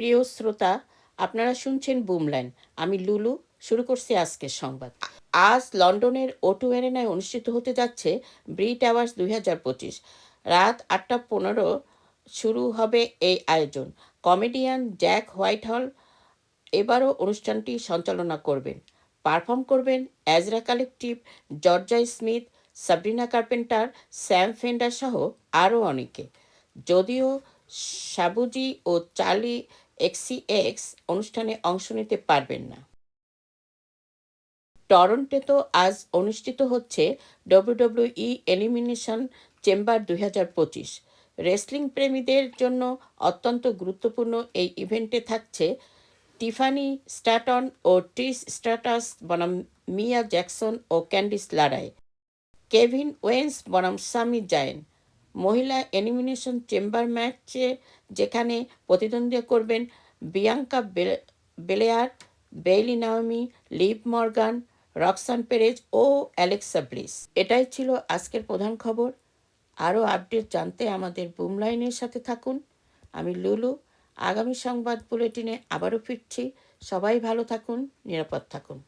প্রিয় শ্রোতা, আপনারা শুনছেন বুমল্যান্ড আমি লুলু, শুরু করছি আজকের সংবাদ। আজ লন্ডনের ওটু এরেনায় অনুষ্ঠিত হতে যাচ্ছে ব্রিট অ্যাওয়ার্ডস দুই হাজার পঁচিশ। রাত আটটা পনেরো শুরু হবে এই আয়োজন। কমেডিয়ান জ্যাক হোয়াইট হল এবারও অনুষ্ঠানটি সঞ্চালনা করবেন। পারফর্ম করবেন Ezra collective Jorja Smith, Sabrina Carpenter, Sam Fender সহ আরও অনেকে। যদিও সাবুজি ও চার্লি এক্সি এক্স অনুষ্ঠানে অংশ নিতে পারবেন না। টরন্টো তো আজ অনুষ্ঠিত হচ্ছে ডব্লিউডব্লিউই এলিমিনেশন চেম্বার দুই হাজার পঁচিশ। রেসলিং প্রেমীদের জন্য অত্যন্ত গুরুত্বপূর্ণ এই ইভেন্টে থাকছে টিফানি স্ট্যাটন ও ট্রিস স্ট্যাটাস বনাম মিয়া জ্যাকসন ও ক্যান্ডিস লারাই কেভিন ওয়েন্স বনাম সামি জায়েন মহিলা এলিমিনেশন চেম্বার ম্যাচে যেখানে প্রতিদ্বন্দ্বিতা করবেন Bianca Belair, Bayley Naomi, Liv Morgan, Roxanne Perez ও অ্যালেক্সা ব্লিস। এটাই ছিল আজকের প্রধান খবর। আরও আপডেট জানতে আমাদের বুমলাইনের সাথে থাকুন। আমি লুলু। আগামী সংবাদ বুলেটিনে আবারও ফিরছি। সবাই ভালো থাকুন, নিরাপদ থাকুন।